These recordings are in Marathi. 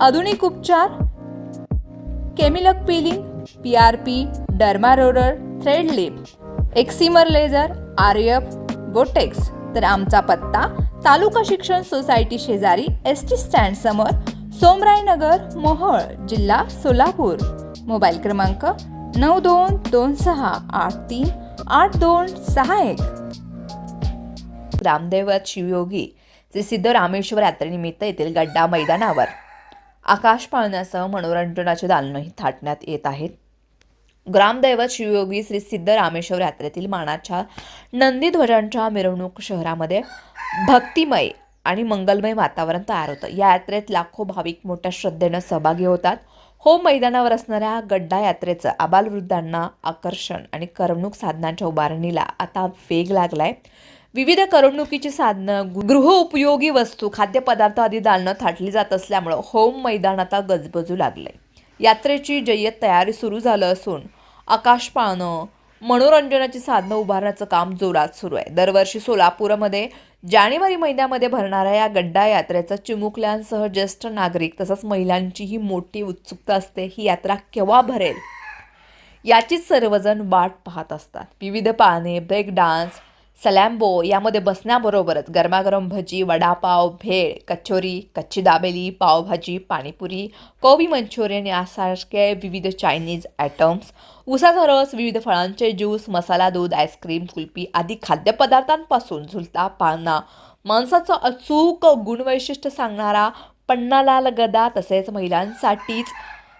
आधुनिक उपचार केमिलक peeling P R P derma roller thread lip excimer laser R F botox तर आमचा पत्ता तालुका शिक्षण सोसायटी शेजारी एस टी स्टँड समोर सोमरायनगर मोहोळ जिल्हा सोलापूर. मोबाईल क्रमांक नऊ दोन दोन सहा आठ तीन आठ दोन सहा एक. रामदेवत शिवयोगी श्री सिद्ध रामेश्वर यात्रेनिमित्त येथील गड्डा मैदानावर. आकाश पाळण्यासह मनोरंजनाचे दालनंही थाटण्यात येत आहेत. ग्रामदैवत शिवयोगी श्री सिद्ध रामेश्वर यात्रेतील मानाच्या नंदीध्वजांच्या मिरवणूक शहरामध्ये भक्तिमय आणि मंगलमय वातावरण तयार होतं. या यात्रेत लाखो भाविक मोठ्या श्रद्धेनं सहभागी होतात. होम मैदानावर असणाऱ्या गड्डा यात्रेचं आबालवृद्धांना आकर्षण आणि करमणूक साधनांच्या उभारणीला आता वेग लागलाय. विविध करमणुकीची साधनं गृह उपयोगी वस्तू खाद्यपदार्थ आदी दालनं थाटली जात असल्यामुळं होम मैदान आता गजबजू लागलंय. यात्रेची जय्यत तयारी सुरू झालं असून आकाश पाळणं मनोरंजनाची साधनं उभारण्याचं काम जोरात सुरू आहे. दरवर्षी सोलापूरमध्ये जानेवारी महिन्यामध्ये भरणाऱ्या या गड्डा यात्रेचं चिमुकल्यांसह ज्येष्ठ नागरिक तसंच महिलांचीही मोठी उत्सुकता असते ही यात्रा केव्हा भरेल? याचीच सर्वजण वाट पाहत असतात. विविध पाने ब्रेक डान्स सलॅम्बो यामध्ये बसण्याबरोबरच गरमागरम भजी वडापाव भेळ कचोरी कच्ची दाबेली पावभाजी पाणीपुरी कोबी मंचुरियन यासारखे विविध चायनीज आयटम्स उसाचा रस विविध फळांचे ज्यूस मसाला दूध आईस्क्रीम कुल्फी आदी खाद्यपदार्थांपासून झुलता पाळणा. माणसाचं अचूक गुणवैशिष्ट्य सांगणारा पन्नालाल गदा तसेच महिलांसाठीच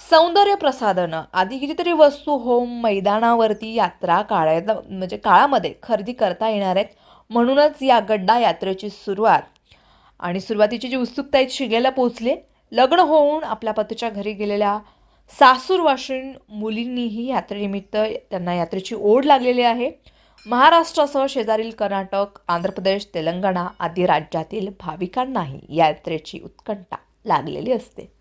सौंदर्य प्रसाधनं आधी कितीतरी वस्तू होम मैदानावरती यात्रा काळात म्हणजे काळामध्ये खरेदी करता येणार आहेत म्हणूनच या गड्डा यात्रेची सुरुवात. आणि सुरुवातीची जी उत्सुकता आहे शिगेला पोचली लग्न होऊन आपल्या पतीच्या घरी गेलेल्या सासूरवाशीण मुलींनीही यात्रेनिमित्त त्यांना यात्रेची ओढ लागलेली आहे. महाराष्ट्रासह शेजारील कर्नाटक आंध्र प्रदेश तेलंगणा आदी राज्यातील भाविकांनाही यात्रेची उत्कंठा लागलेली असते.